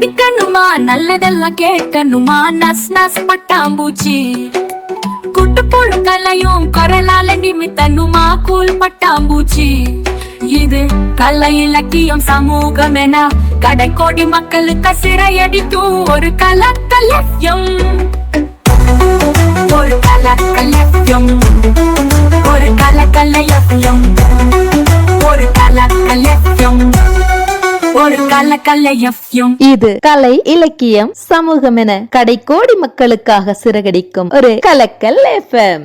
படிக்கணுமா நல்லதெல்லாம் கேட்கணுமா? நஸ் நஸ் பட்டாம்பூச்சி. குட்டு புழுக்களையும் குரலால நிமித்தனுமா கூல் பட்டாம்பூச்சி. இது கலை இலக்கியம் சமூகம் என கடைக்கோடி மக்களுக்கு சிறையடிக்கும் ஒரு கலக்கலயம். இது கலை இலக்கியம் சமூகம் என கடைக்கோடி மக்களுக்காக சிறகடிக்கும் ஒரு கலக்கல் எஃப்எம்.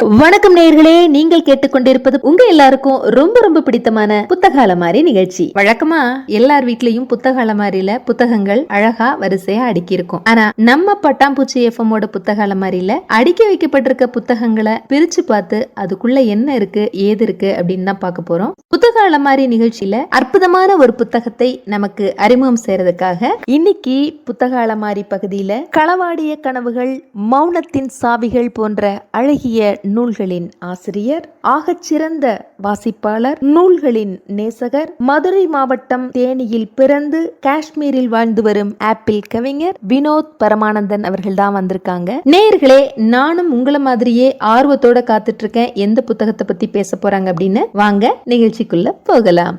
வணக்கம் நேயர்களே நீங்கள் கேட்டுக்கொண்டிருப்பது உங்க எல்லாருக்கும் ரொம்ப ரொம்ப பிடித்தமான புத்தக அலமாரி நிகழ்ச்சி. வழக்கமா எல்லார் வீட்லயும் புத்தக அலமாரியில புத்தகங்கள் அழகா வரிசையா அடுக்கி இருக்கும் ஆனா நம்ம பட்டாம்பூச்சி எஃப்எம்மோட புத்தக அலமாரியில அடுக்கி வைக்கப்பட்டிருக்க புத்தகங்களை பிரிச்சு பார்த்து அதுக்குள்ள என்ன இருக்கு ஏது இருக்கு அப்படின்னு தான் பார்க்க போறோம். புத்தக அலமாரி நிகழ்ச்சியில அற்புதமான ஒரு புத்தகத்தை நமக்கு அறிமுகம் செய்யறதுக்காக இன்னைக்கு புத்தக அலமாரி பகுதியில களவாடிய கனவுகள் மௌனத்தின் சாவிகள் போன்ற அழகிய நூல்களின் ஆசிரியர் ஆகச்சிறந்த வாசிப்பாளர் நூல்களின் நேசகர் மதுரை மாவட்டம் தேனியில் பிறந்து காஷ்மீரில் வாழ்ந்து வரும் ஆப்பிள் கவிஞர் வினோத் பரமானந்தன் அவர்கள் தான் வந்திருக்காங்க. நேயர்களே நானும் உங்களை மாதிரியே ஆர்வத்தோட காத்துட்டு இருக்கேன் எந்த புத்தகத்தை பத்தி பேச போறாங்க அப்படின்னு? வாங்க நிகழ்ச்சிக்குள்ள போகலாம்.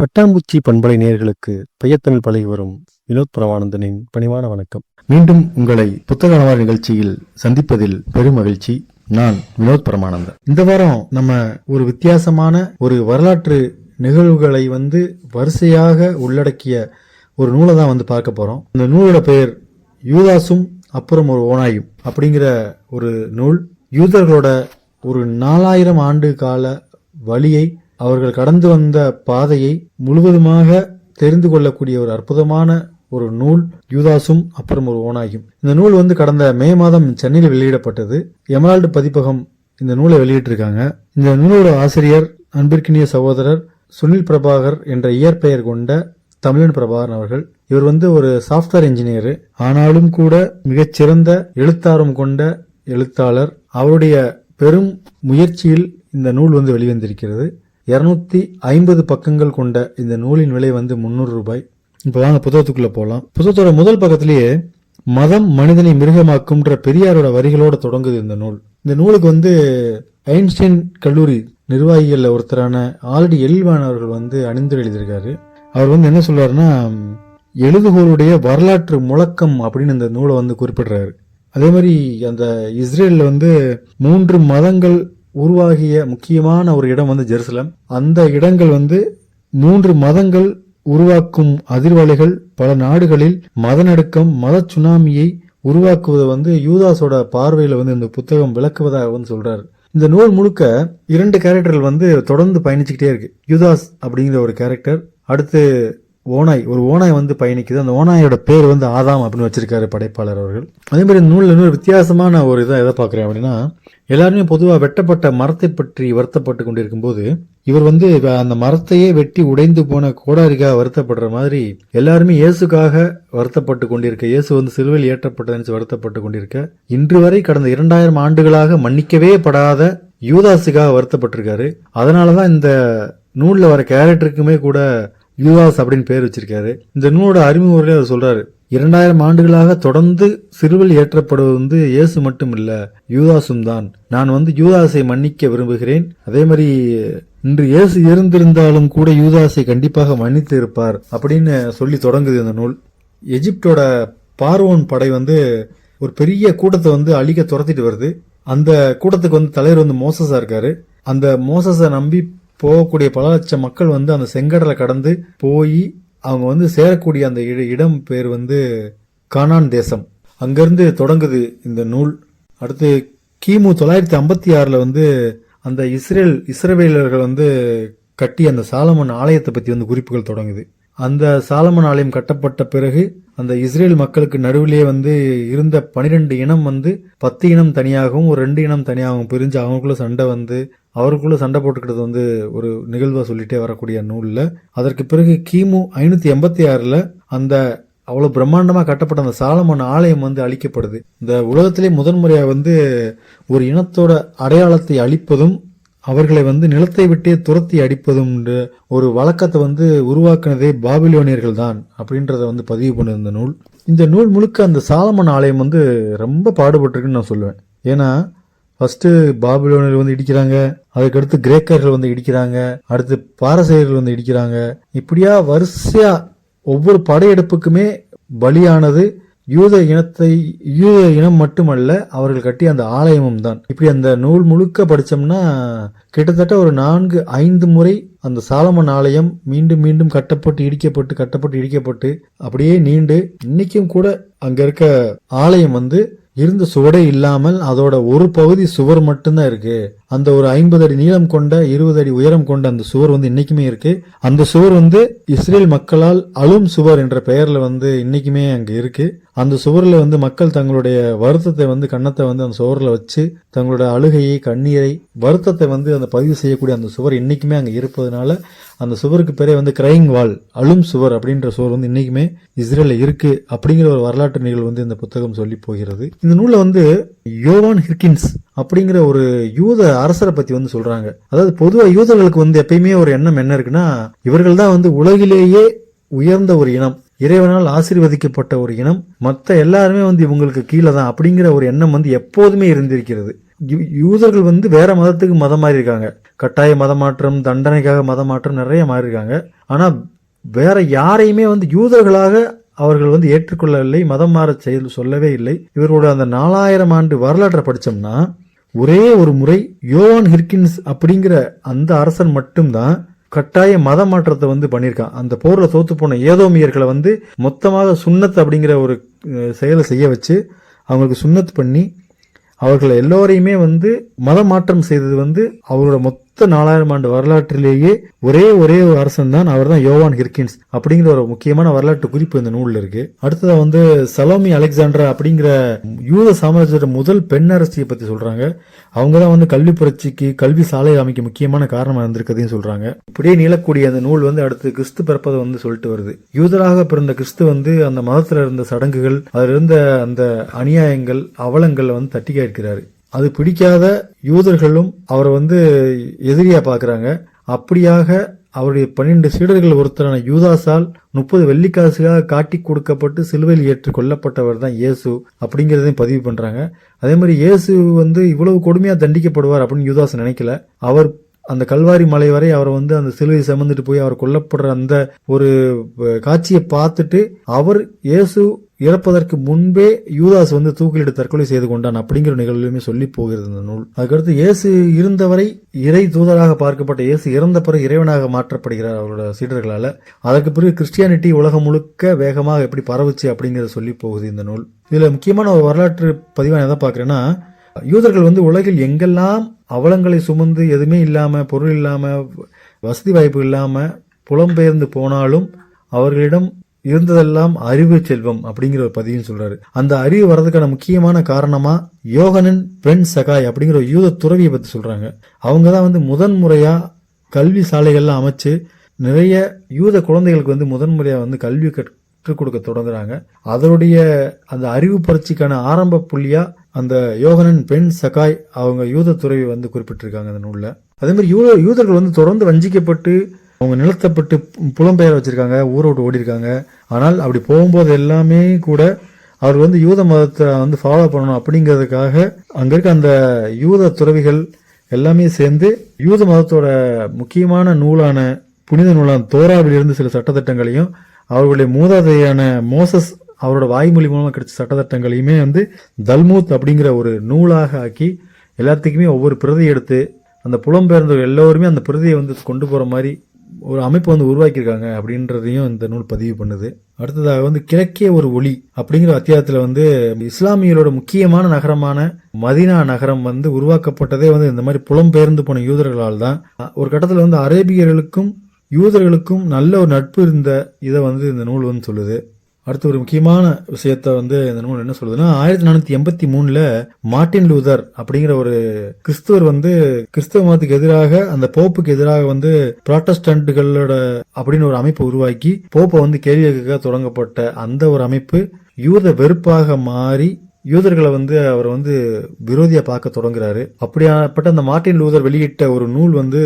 பட்டாம்பூச்சி பண்பலை நேர்களுக்கு பெயர்த்தமிழ் பழகி வரும் வினோத் பிரமானந்தனின் பணிவான வணக்கம். மீண்டும் உங்களை புத்தக நிகழ்ச்சியில் சந்திப்பதில் பெரும் மகிழ்ச்சி. நான் வினோத் பரமானந்தன். இந்த வாரம் நம்ம ஒரு வித்தியாசமான ஒரு வரலாற்று நிகழ்வுகளை வந்து வரிசையாக உள்ளடக்கிய ஒரு நூலை தான் வந்து பார்க்க போறோம். இந்த நூலோட பெயர் யூதாசும் அப்புறம் ஒரு ஓனாயும் அப்படிங்கிற ஒரு நூல். யூதர்களோட ஒரு நாலாயிரம் ஆண்டு கால வழியை அவர்கள் கடந்து வந்த பாதையை முழுவதுமாக தெரிந்து கொள்ளக்கூடிய ஒரு அற்புதமான ஒரு நூல் யூதாசும் அப்புறம் ஒரு ஓனாயும் இந்த நூல் வந்து கடந்த மே மாதம் சென்னையில் வெளியிடப்பட்டது. எமரால்டு பதிப்பகம் இந்த நூலை வெளியிட்டிருக்காங்க. இந்த நூலோட ஆசிரியர் அன்பிற்கினிய சகோதரர் சுனில் பிரபாகர் என்ற இயற்பெயர் கொண்ட தமிழன் பிரபாகரன் அவர்கள். இவர் வந்து ஒரு சாஃப்ட்வேர் இன்ஜினியர் ஆனாலும் கூட மிகச்சிறந்த எழுத்தார்வம் கொண்ட எழுத்தாளர். அவருடைய பெரும் முயற்சியில் இந்த நூல் வந்து வெளிவந்திருக்கிறது. இருநூத்தி ஐம்பது பக்கங்கள் கொண்ட இந்த நூலின் விலை வந்து முந்நூறு ரூபாய். இப்போதான் அந்த புத்தகத்துக்குள்ளே போகலாம் புத்தகத்தோட முதல் பக்கத்திலேயே மதம் மனிதனை மிருகமாக்கும்ன்ற பெரியாரோட வரிகளோட தொடங்குது இந்த நூல். இந்த நூலுக்கு வந்து ஐன்ஸ்டைன் கல்லூரி நிர்வாகிகளில் ஒருத்தரான ஆல்ரெடி எல்வான் அவர்கள் வந்து அணிந்து எழுதியிருக்காரு. அவர் வந்து என்ன சொல்றாருன்னா எழுதுகோளுடைய வரலாற்று முழக்கம் அப்படின்னு இந்த நூலை வந்து குறிப்பிடுறாரு. அதே மாதிரி அந்த இஸ்ரேலில் வந்து மூன்று மதங்கள் உருவாகிய முக்கியமான ஒரு இடம் வந்து ஜெருசலம். அந்த இடங்கள் வந்து மூன்று மதங்கள் உருவாக்கும் அதிர்வலைகள் பல நாடுகளில் மத நடுக்கம் மத சுனாமியை உருவாக்குவதை வந்து யூதாஸோட பார்வையில வந்து இந்த புத்தகம் விளக்குவதாக வந்து சொல்றாரு. இந்த நூல் முழுக்க இரண்டு கேரக்டர்கள் வந்து தொடர்ந்து பயணிச்சுக்கிட்டே இருக்கு. யூதாஸ் அப்படிங்கிற ஒரு கேரக்டர் அடுத்து ஓனாய் ஒரு ஓனாய் வந்து பயணிக்குது. அந்த ஓனாயோட பேர் வந்து ஆதாம் அப்படின்னு வச்சிருக்காரு படைப்பாளர் அவர்கள். அதே மாதிரி இந்த நூலில் இன்னொரு வித்தியாசமான ஒரு இதை எதை பார்க்குறேன் அப்படின்னா எல்லாருமே பொதுவாக வெட்டப்பட்ட மரத்தை பற்றி வருத்தப்பட்டு கொண்டிருக்கும் போது இவர் வந்து அந்த மரத்தையே வெட்டி உடைந்து போன கோடாரிக்காக வருத்தப்படுற மாதிரி எல்லாருமே இயேசுக்காக வருத்தப்பட்டு கொண்டிருக்க இயேசு வந்து சிலுவையில் ஏற்றப்பட்டதுன்னு வருத்தப்பட்டு கொண்டிருக்க இன்று வரை கடந்த இரண்டாயிரம் ஆண்டுகளாக மன்னிக்கவே படாத யூதாஸுக்காக வருத்தப்பட்டிருக்காரு. அதனாலதான் இந்த நூலில் வர கேரக்டருக்குமே கூட யூதாஸ் அப்படின்னு பேர் வச்சிருக்காரு. இந்த நூலோட அறிமுகத்திலே அவர் சொல்றாரு இரண்டாயிரம் ஆண்டுகளாக தொடர்ந்து சிறுவில் ஏற்றப்படுவது வந்து இயேசு மட்டும் இல்ல யூதாசும் தான். நான் வந்து யூதாசை மன்னிக்க விரும்புகிறேன். அதே மாதிரி இன்று இயேசு இருந்திருந்தாலும் கூட யூதாஸை கண்டிப்பாக மன்னித்து இருப்பார் அப்படின்னு சொல்லி தொடங்குது இந்த நூல். எஜிப்டோட பார்வோன் படை வந்து ஒரு பெரிய கூட்டத்தை வந்து அழிக்க துரத்திட்டு வருது. அந்த கூட்டத்துக்கு வந்து தலைவர் வந்து மோசஸா இருக்காரு. அந்த மோசஸை நம்பி போகக்கூடிய பல லட்சம் மக்கள் வந்து அந்த செங்கடலை கடந்து போய் அவங்க வந்து சேரக்கூடிய அந்த இட- இடம் பேர் வந்து கானான் தேசம். அங்கிருந்து தொடங்குது இந்த நூல். அடுத்து கிமு தொள்ளாயிரத்தி ஐம்பத்தி ஆறில் வந்து அந்த இஸ்ரேல் இஸ்ரவேலர்கள் வந்து கட்டி அந்த சாலமன் ஆலயத்தை பற்றி வந்து குறிப்புகள் தொடங்குது. அந்த சாலமன் ஆலயம் கட்டப்பட்ட பிறகு அந்த இஸ்ரேல் மக்களுக்கு நடுவிலே வந்து இருந்த பனிரெண்டு இனம் வந்து பத்து இனம் தனியாகவும் ஒரு ரெண்டு இனம் தனியாகவும் பிரிஞ்சு அவங்களுக்குள்ள சண்டை வந்து அவருக்குள்ளே சண்டை போட்டுக்கிறது வந்து ஒரு நிகழ்வாக சொல்லிட்டே வரக்கூடிய நூலில். அதற்கு பிறகு கிமு ஐநூற்றி எண்பத்தி ஆறில் அந்த அவ்வளோ பிரம்மாண்டமாக கட்டப்பட்ட அந்த சாலமன் ஆலயம் வந்து அழிக்கப்படுது. இந்த உலகத்திலே முதன்முறையாக வந்து ஒரு இனத்தோட அடையாளத்தை அழிப்பதும் அவர்களை வந்து நிலத்தை விட்டே துரத்தி அடிப்பதும் ஒரு வழக்கத்தை வந்து உருவாக்குனதே பாபிலோனியர்கள் தான் அப்படின்றத வந்து பதிவு பண்ணியிருந்த இந்த நூல். இந்த நூல் முழுக்க அந்த சாலமன் ஆலயம் வந்து ரொம்ப பாடுபட்டிருக்குன்னு நான் சொல்லுவேன். ஏன்னா ஃபர்ஸ்ட் பாபிலோனியர் வந்து இடிக்கிறாங்க. அதுக்கடுத்து கிரேக்கர்கள் வந்து இடிக்கிறாங்க. அடுத்து பாரசீகர்கள் வந்து இடிக்கிறாங்க. இப்படியா வரிசையா ஒவ்வொரு படையெடுப்புக்குமே பலியானது யூத இனத்தை யூத இனம் மட்டுமல்ல அவர்கள் கட்டிய அந்த ஆலயமும் தான் இப்படி அந்த நூல் முழுக்க படிச்சோம்னா கிட்டத்தட்ட ஒரு நான்கு ஐந்து முறை அந்த சாலமன் ஆலயம் மீண்டும் மீண்டும் கட்டப்பட்டு இடிக்கப்பட்டு கட்டப்பட்டு இடிக்கப்பட்டு அப்படியே நீண்டு இன்னைக்கும் கூட அங்க இருக்க ஆலயம் வந்து இருந்த சுவடே இல்லாமல் அதோட ஒரு பகுதி சுவர் மட்டும்தான் இருக்கு. அந்த ஒரு ஐம்பது அடி நீளம் கொண்ட இருபது அடி உயரம் கொண்ட அந்த சுவர் வந்து இன்னைக்குமே இருக்கு. அந்த சுவர் வந்து இஸ்ரேல் மக்களால் அலும் சுவர் என்ற பெயர்ல வந்து இன்னைக்குமே அங்க இருக்கு. அந்த சுவர்ல வந்து மக்கள் தங்களுடைய வருத்தத்தை வந்து கன்னத்தை வந்து அந்த சுவர்ல வச்சு தங்களோட அழுகையை கண்ணீரை வருத்தத்தை வந்து அந்த பதிவு செய்யக்கூடிய அந்த சுவர் இன்னைக்குமே அங்கே இருப்பதனால அந்த சுவருக்கு பேரே வந்து கிரைங் வால் அழும் சுவர் அப்படின்ற சுவர் வந்து இன்றைக்குமே இஸ்ரேலில் இருக்குது அப்படிங்கிற ஒரு வரலாற்று நிகழ்வு வந்து இந்த புத்தகம் சொல்லி போகிறது. இந்த நூலில் வந்து யோவான் ஹிர்கின்ஸ் அப்படிங்கிற ஒரு யூத அரசரை பற்றி வந்து சொல்கிறாங்க அதாவது பொதுவாக யூதர்களுக்கு வந்து எப்பயுமே ஒரு எண்ணம் என்ன இருக்குன்னா இவர்கள் தான் வந்து உலகிலேயே உயர்ந்த ஒரு இனம் இறைவனால் ஆசீர்வதிக்கப்பட்ட ஒரு இனம் மற்ற எல்லாருமே வந்து இவங்களுக்கு கீழே தான் அப்படிங்கிற ஒரு எண்ணம் வந்து எப்போதுமே இருந்திருக்கிறது. யூதர்கள் வந்து வேற மதத்துக்கு மதம் மாறி இருக்காங்க கட்டாய மதமாற்றம் தண்டனைக்காக மதமாற்றம் நிறைய மாறி இருக்காங்க ஆனா வேற யாரையுமே வந்து யூதர்களாக அவர்கள் வந்து ஏற்றுக்கொள்ளவில்லை மதம் மாற செயல் சொல்லவே இல்லை. இவரோட அந்த நாலாயிரம் ஆண்டு வரலாற்றை படித்தோம்னா ஒரே ஒரு முறை யோவான் ஹிர்கின்ஸ் அப்படிங்கிற அந்த அரசன் மட்டும்தான் கட்டாய மத மாற்றத்தை வந்து பண்ணியிருக்கான். அந்த போரில் தோத்து போன ஏதோமியர்களை வந்து மொத்தமாக சுன்னத் அப்படிங்கிற ஒரு செயலை செய்ய வச்சு அவங்களுக்கு சுன்னத் பண்ணி அவர்கள் எல்லோரையுமே வந்து மதமாற்றம் செய்தது வந்து அவரோட மொத்த நாலாயிரம் ஆண்டு வரலாற்றிலேயே ஒரே ஒரே ஒரு அரசன் தான் அவர் தான் யோவான் ஹிர்கின்ஸ் அப்படிங்கிற ஒரு முக்கியமான வரலாற்று குறிப்பு இந்த நூலில் இருக்கு. அடுத்ததா வந்து சலோமி அலெக்சாண்டரா அப்படிங்கிற யூத சாம்ராஜ்யத்தோட முதல் பெண் அரசியை பத்தி சொல்றாங்க. அவங்க தான் வந்து கல்வி புரட்சிக்கு கல்வி சாலை அமைக்க முக்கியமான காரணமாக இருந்திருக்கதையும் சொல்றாங்க. இப்படியே நீளக்கூடிய அந்த நூல் வந்து அடுத்து கிறிஸ்து பிறப்பதை வந்து சொல்லிட்டு வருது. யூதராக பிறந்த கிறிஸ்து வந்து அந்த மதத்தில் இருந்த சடங்குகள் அதில் இருந்த அந்த அநியாயங்கள் அவலங்களை வந்து தட்டி கேட்கிறாரு அது பிடிக்காத யூதர்களும் அவரை வந்து எதிரியா பாக்குறாங்க. அப்படியாக அவருடைய பன்னிரண்டு சீடர்கள் ஒருத்தரான யூதாஸால் முப்பது வெள்ளிக்காசுக்காக காட்டி கொடுக்கப்பட்டு சிலுவையில் ஏற்று கொல்லப்பட்டவர் தான் இயேசு அப்படிங்கிறதையும் பதிவு பண்றாங்க. அதே மாதிரி இயேசு வந்து இவ்வளவு கொடுமையா தண்டிக்கப்படுவார் அப்படின்னு யூதாஸ் நினைக்கல. அவர் அந்த கல்வாரி மலை வரை அவரை வந்து அந்த சிலுவை சுமந்துட்டு போய் அவர் கொல்லப்படுற அந்த ஒரு காட்சியை பார்த்துட்டு அவர் இயேசு இறப்பதற்கு முன்பே யூதாஸ் வந்து தூக்கிலிட்டு தற்கொலை செய்து கொண்டான் அப்படிங்கிற நிகழ்வுமே சொல்லி போகிறது இந்த நூல். அதுக்கடுத்து இயேசு இருந்தவரை இறை தூதராக பார்க்கப்பட்ட இயேசு இறந்த பிறகு இறைவனாக மாற்றப்படுகிறார் அவரோட சீடர்களால். அதற்கு பிறகு கிறிஸ்டியானிட்டி உலகம் முழுக்க வேகமாக எப்படி பரவுச்சு அப்படிங்கிறத சொல்லி போகுது இந்த நூல். இதுல முக்கியமான ஒரு வரலாற்று பதிவாக எதை பார்க்குறேன்னா யூதர்கள் வந்து உலகில் எங்கெல்லாம் அவலங்களை சுமந்து எதுவுமே இல்லாமல் பொருள் இல்லாமல் வசதி வாய்ப்பு இல்லாமல் புலம்பெயர்ந்து போனாலும் அவர்களிடம் இருந்ததெல்லாம் அறிவு செல்வம் அப்படிங்கிற ஒரு பதிவும் சொல்றாரு. அந்த அறிவு வர்றதுக்கான முக்கியமான காரணமா யோகனன் பெண் சகாய் அப்படிங்கிற ஒரு யூத துறவியை பத்தி சொல்றாங்க. அவங்க தான் வந்து முதன் முறையா கல்வி சாலைகள்லாம் அமைச்சு நிறைய யூத குழந்தைகளுக்கு வந்து முதன்முறையா வந்து கல்வி கற்றுக் கொடுக்க தொடங்குறாங்க. அதனுடைய அந்த அறிவு புரட்சிக்கான ஆரம்ப புள்ளியா அந்த யோகனன் பெண் சகாய் அவங்க யூத துறவி வந்து குறிப்பிட்டிருக்காங்க அந்த நூலில். அதே மாதிரி யூத யூதர்கள் வந்து தொடர்ந்து வஞ்சிக்கப்பட்டு அவங்க நிலத்தப்பட்டு புலம்பெயர் வச்சுருக்காங்க ஊரை விட்டு ஓடி இருக்காங்க ஆனால் அப்படி போகும்போது எல்லாமே கூட அவர் வந்து யூத மதத்தை வந்து ஃபாலோ பண்ணணும் அப்படிங்கிறதுக்காக அங்கே இருக்க அந்த யூத துறவிகள் எல்லாமே சேர்ந்து யூத மதத்தோட முக்கியமான நூலான புனித நூலான தோராவிலிருந்து சில சட்டத்திட்டங்களையும் அவர்களுடைய மூதாதையான மோசஸ் அவரோட வாய்மொழி மூலமாக கிடைச்ச சட்டத்திட்டங்களையுமே வந்து தல்மூத் அப்படிங்கிற ஒரு நூலாக ஆக்கி எல்லாத்துக்குமே ஒவ்வொரு பிரதி எடுத்து அந்த புலம்பெயர்ந்தவர்கள் எல்லோருமே அந்த பிரதியை வந்து கொண்டு போகிற மாதிரி ஒரு அமைப்பு வந்து உருவாக்கியிருக்காங்க அப்படின்றதையும் இந்த நூல் பதிவு பண்ணுது. அடுத்ததாக வந்து கிழக்கே ஒரு ஒளி அப்படிங்கிற அத்தியாயத்தில் வந்து இஸ்லாமியர்களோட முக்கியமான நகரமான மதீனா நகரம் வந்து உருவாக்கப்பட்டதே வந்து இந்த மாதிரி புலம்பெயர்ந்து போன யூதர்களால் தான். ஒரு கட்டத்தில் வந்து அரேபியர்களுக்கும் யூதர்களுக்கும் நல்ல ஒரு நட்பு இருந்த இதை வந்து இந்த நூல் வந்து சொல்லுது. அடுத்து ஒரு முக்கியமான விஷயத்த வந்து இந்த நூல் என்ன சொல்லுதுன்னா ஆயிரத்தி நானூத்தி எண்பத்தி மூணுல மார்ட்டின் லூதர் அப்படிங்கிற ஒரு கிறிஸ்துவர் வந்து கிறிஸ்தவ மதத்துக்கு எதிராக அந்த போப்புக்கு எதிராக வந்து புராட்டஸ்டன்ட்டுகளோட அப்படின்னு ஒரு அமைப்பு உருவாக்கி போப்பை வந்து கேள்வி கேட்க தொடங்கப்பட்ட அந்த ஒரு அமைப்பு யூத வெறுப்பாக மாறி யூதர்களை வந்து அவர் வந்து விரோதியா பார்க்க தொடங்குறாரு. அப்படியாப்பட்ட அந்த மார்ட்டின் லூதர் வெளியிட்ட ஒரு நூல் வந்து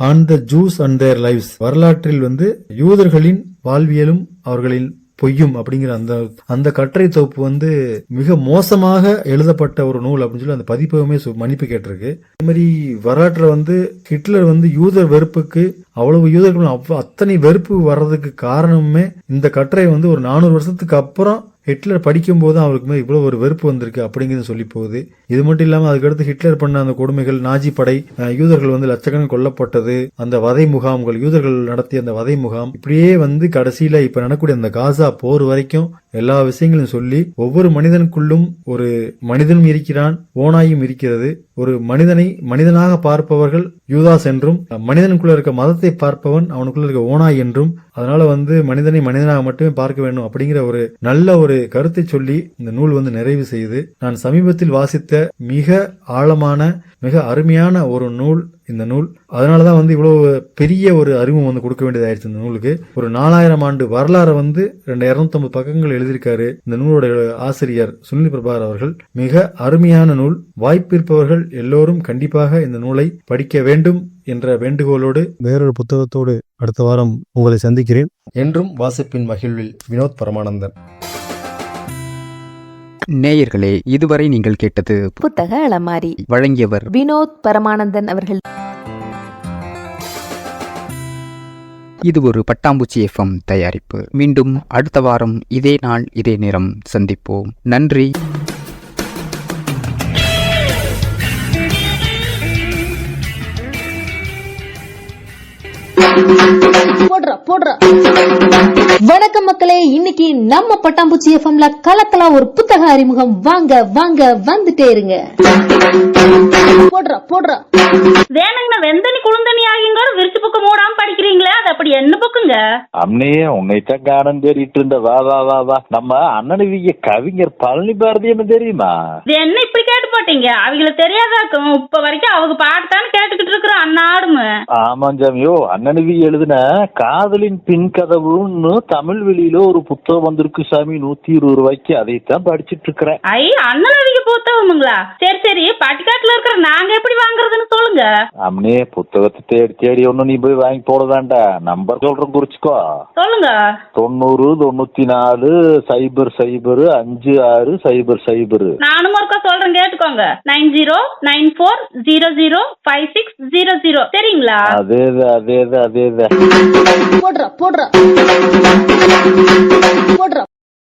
on the Jews and their lives வரலாற்றில் வந்து யூதர்களின் வாழ்வியலும் அவர்களின் பொய்யும் அப்படிங்கிற அந்த அந்த கட்டுரை தொகுப்பு வந்து மிக மோசமாக எழுதப்பட்ட ஒரு நூல் அப்படின்னு சொல்லி அந்த பதிப்பகமே சு- மன்னிப்பு கேட்டிருக்கு. அதே மாதிரி வரலாற்றில் வந்து ஹிட்லர் வந்து யூதர் வெறுப்புக்கு அவ்வளவு யூதர்கள் அத்தனை வெறுப்பு வர்றதுக்கு காரணமே இந்த கட்டுரை வந்து ஒரு நானூறு வருஷத்துக்கு அப்புறம் ஹிட்லர் படிக்கும்போது அவருக்கு மேலே இவ்வளோ ஒரு வெறுப்பு வந்திருக்கு அப்படிங்கிறது சொல்லி போகுது. இது மட்டும் இல்லாமல் அதுக்கடுத்து ஹிட்லர் பண்ண அந்த கொடுமைகள் நாஜி படை யூதர்கள் வந்து லட்சக்கணக்கில் கொல்லப்பட்டது அந்த வதை முகாம்கள் யூதர்கள் நடத்திய அந்த வதை முகாம் இப்படியே வந்து கடைசியில் இப்போ நடக்கக்கூடிய அந்த காசா போர் வரைக்கும் எல்லா விஷயங்களையும் சொல்லி ஒவ்வொரு மனிதனுக்குள்ளும் ஒரு மனிதனும் இருக்கிறான் ஓனாயும் இருக்கிறது. ஒரு மனிதனை மனிதனாக பார்ப்பவர்கள் யூதாஸ் என்றும் மனிதனுக்குள்ள இருக்க மதத்தை பார்ப்பவன் அவனுக்குள்ள இருக்க ஓனாய் என்றும் அதனால வந்து மனிதனை மனிதனாக மட்டுமே பார்க்க வேண்டும் அப்படிங்கிற ஒரு நல்ல ஒரு கருத்தை சொல்லி இந்த நூல் வந்து நிறைவு செய்து நான் சமீபத்தில் வாசித்த மிக ஆழமான மிக அருமையான ஒரு நூல் இந்த நூல். அதனாலதான் வந்து இவ்வளவு பெரிய ஒரு அறிமுகம் வந்து கொடுக்க வேண்டியதாயிருச்சு இந்த நூலுக்கு. ஒரு நாலாயிரம் ஆண்டு வரலாறை வந்து ரெண்டு இருநூத்தம்பது பக்கங்கள் எழுதியிருக்காரு இந்த நூலோட ஆசிரியர் சுனில் பிரபார் அவர்கள். மிக அருமையான நூல். வாய்ப்பிருப்பவர்கள் எல்லோரும் கண்டிப்பாக இந்த நூலை படிக்க வேண்டும் என்ற வேண்டுகோளோடு வேறொரு புத்தகத்தோடு அடுத்த வாரம் உங்களை சந்திக்கிறேன். என்றும் வாசிப்பின் மகிழ்வில் வினோத் பரமானந்தன். நேயர்களே இதுவரை நீங்கள் கேட்டது புத்தக அலமாரி வழங்கியவர் வினோத் பரமானந்தன் அவர்கள். இது ஒரு பட்டாம்பூச்சி எஃப்எம் தயாரிப்பு. மீண்டும் அடுத்த வாரம் இதே நாள் இதே நேரம் சந்திப்போம். நன்றி. போடுறா போடுறா. வணக்கம் மக்களே இன்னைக்கு நம்ம பட்டாம்பூச்சி எஃப்எம்ல கலக்கலா ஒரு புத்தக அறிமுகம். வாங்க வாங்க வந்துட்டே இருங்க. போடுறா போடுறா. வேணுங்கண்ணா வெந்தனி குளுந்தனி ஆகியோட விரிச்சு பக்கம் மூடாம படிக்கிறீங்களே அது அப்படி என்ன பக்கங்க? அம்னையே உன்னைத்தான் காணும் தேடிட்டு இருந்த வா வா வா வா. நம்ம அண்ணனுவிய கவிஞர் பழனி பாரதி என்ன தெரியுமா? என்ன இப்படி கேட்டு போட்டீங்க? அவங்களுக்கு தெரியாதாக்கும் இப்ப வரைக்கும் அவங்க பாட்டு தானே கேட்டுக்கிட்டு இருக்கிறோம் அன்னாடுமு ஆமாம் சாமியோ அண்ணனுவி எழுதின காதலின் பின் கதவுன்னு தமிழ் வெளியில ஒரு புத்தகம் வந்திருக்கு சாமி நூத்தி இருபது ரூபாய்க்கு. அதைத்தான் படிச்சிட்டு இருக்கிறேன். ஐ அண்ணன் அவங்க புத்தகமுங்களா சரி சரி. பட்டிக்காட்டுல இருக்கிற நாங்க எப்படி வாங்குறதுன்னு சொல்லுங்க. அம்னே புத்தகத்தை தேடி தேடி ஒன்னும் நீ போய் வாங்கி போட வேண்டாம் நம்பர் சொல்றேன் குறிச்சுக்கோ. சொல்லுங்க. தொண்ணூறு தொண்ணூத்தி நாலு சைபர் சைபர் அஞ்சு ஆறு சைபர் சைபர். நானும் ஒருக்கா சொல்றேன் கேட்டுக்கோங்க. Nine zero nine four zero zero five six zero zero. சரிங்களா அதேதான் அதேதான் அதேதான். போடுறா போடுறா. போடுறா.